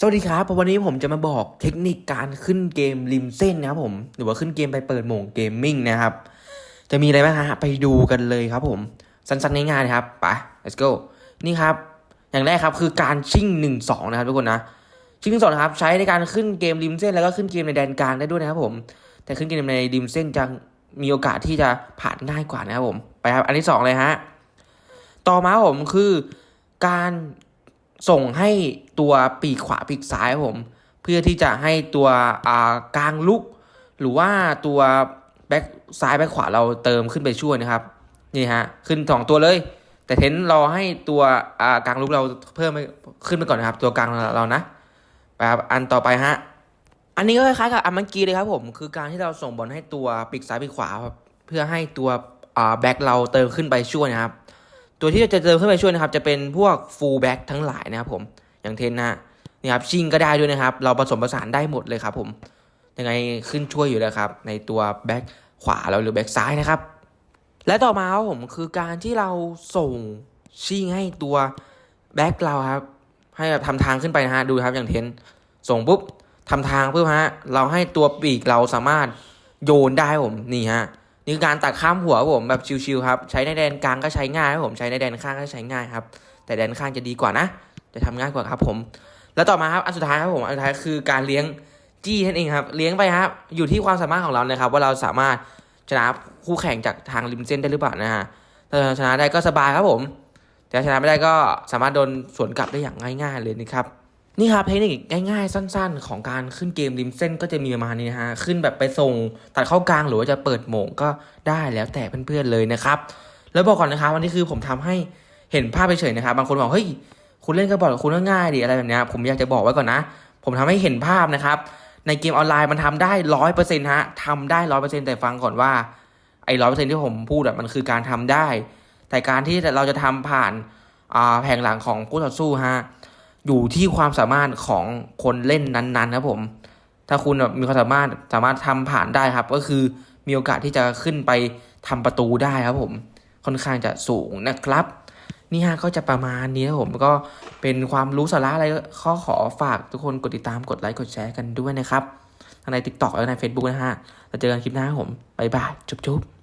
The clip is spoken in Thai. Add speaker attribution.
Speaker 1: สวัสดีครับวันนี้ผมจะมาบอกเทคนิคการขึ้นเกมริมเส้นนะครับผมหรือว่าขึ้นเกมไปเปิดโหมงเกมมิ่งนะครับ จะมีอะไรบ้างฮะไปดูกันเลยครับผม สั้นๆง่ายๆนะครับไป let's go นี่ครับ อย่างแรกครับคือการชิ่งหนึ่งสองนะครับทุกคนนะชิ่งหนึ่งสองนะครับใช้ในการขึ้นเกมริมเส้นแล้วก็ขึ้นเกมในแดนกลางได้ด้วยนะครับผม แต่ขึ้นเกมในริมเส้นจะมีโอกาสที่จะผ่านง่ายกว่านะครับผมไปครับอันที่สองเลยฮะต่อมาผมคือการ ส่งให้ตัวปีกขวาปีกซ้ายผม เพื่อที่จะให้ตัวกลางลุก หรือว่าตัวแบ็คซ้ายแบ็คขวาเราเติมขึ้นไปช่วยนะครับนี่ฮะขึ้นสองตัวเลย แต่เทนรอให้ตัวกลางลุกเราเพิ่มไปขึ้นไปก่อนนะครับ ตัวกลางเรานะไปครับอันต่อไปฮะอันนี้ก็คล้ายๆกับอันเมื่อกี้เลยครับผมคือการที่เราส่งบอลให้ตัวปีกซ้ายปีกขวา เพื่อให้ตัวแบ็คเราเติมขึ้นไปช่วยนะครับ ตัวที่จะเติมขึ้นไปช่วยนะครับ จะเป็นพวกฟูลแบ็กทั้งหลายนะครับผมอย่างเทนนะนี่ครับชิงก็ได้ด้วยนะครับ เราผสมผสานได้หมดเลยครับผมยังไงขึ้นช่วยอยู่แล้วครับ ในตัวแบ็คขวาเราหรือแบ็คซ้ายนะครับ และต่อมาครับผมคือการที่เราส่งชิงให้ตัวแบ็คเราครับ ให้แบบทำทางขึ้นไปนะฮะดูครับอย่างเทนส่งปุ๊บทำทางเพื่อฮะเราให้ตัวปีกเราสามารถโยนได้ผมนี่ฮะ นี่คือการตัดข้ามหัวครับผมแบบชิวๆครับใช้ในแดนกลางก็ใช้ง่ายครับผมใช้ในแดนข้างก็ใช้ง่ายครับ แต่แดนข้างจะดีกว่านะ จะทำง่ายกว่าครับผม แล้วต่อมาครับอันสุดท้ายครับผมอันสุดท้ายคือการเลี้ยงจี้นั่นเองครับ เลี้ยงไปครับอยู่ที่ความสามารถของเรานะครับ ว่าเราสามารถชนะคู่แข่งจากทางริมเส้นได้หรือเปล่านะฮะถ้าชนะได้ก็สบายครับผม แต่ชนะไม่ได้ก็สามารถโดนสวนกลับได้อย่างง่าย ๆ เลยนะครับ นี่ครับเทคนิคง่ายๆ สั้นๆ ของการขึ้นเกมริมเส้นก็จะมีประมาณนี้นะฮะขึ้นแบบไปส่งตัดเข้ากลางหรือว่าจะเปิดโหมงก็ได้แล้วแต่เพื่อนๆเลยนะครับ แล้วบอกก่อนนะครับวันนี้คือผมทำให้เห็นภาพเฉยๆนะครับ บางคนบอกเฮ้ยคุณเล่นกระบอกคุณง่ายดิอะไรแบบนี้ผมอยากจะบอกไว้ก่อนนะ ผมทำให้เห็นภาพนะครับในเกมออนไลน์มันทำได้ร้อยเปอร์เซ็นต์ฮะทำได้ร้อยเปอร์เซ็นต์แต่ฟังก่อนว่าไอ้ร้อยเปอร์เซ็นต์ที่ผมพูดอะมันคือการทำได้ แต่การที่เราจะทำผ่านแผงหลังของคู่ต่อสู้ฮะ อยู่ที่ความสามารถของคนเล่นนั้นๆครับผม ถ้าคุณแบบมีความสามารถสามารถทำผ่านได้ครับ ก็คือมีโอกาสที่จะขึ้นไปทำประตูได้ครับผม ค่อนข้างจะสูงนะครับ นี่ฮะก็จะประมาณนี้ครับผมก็เป็นความรู้สาระอะไรข้อขอฝากทุกคนกดติดตามกดไลค์กดแชร์กันด้วยนะครับทั้งใน TikTok และใน Facebook นะฮะแล้วเจอกันคลิปหน้าครับผมบ๊ายบายจุ๊บๆ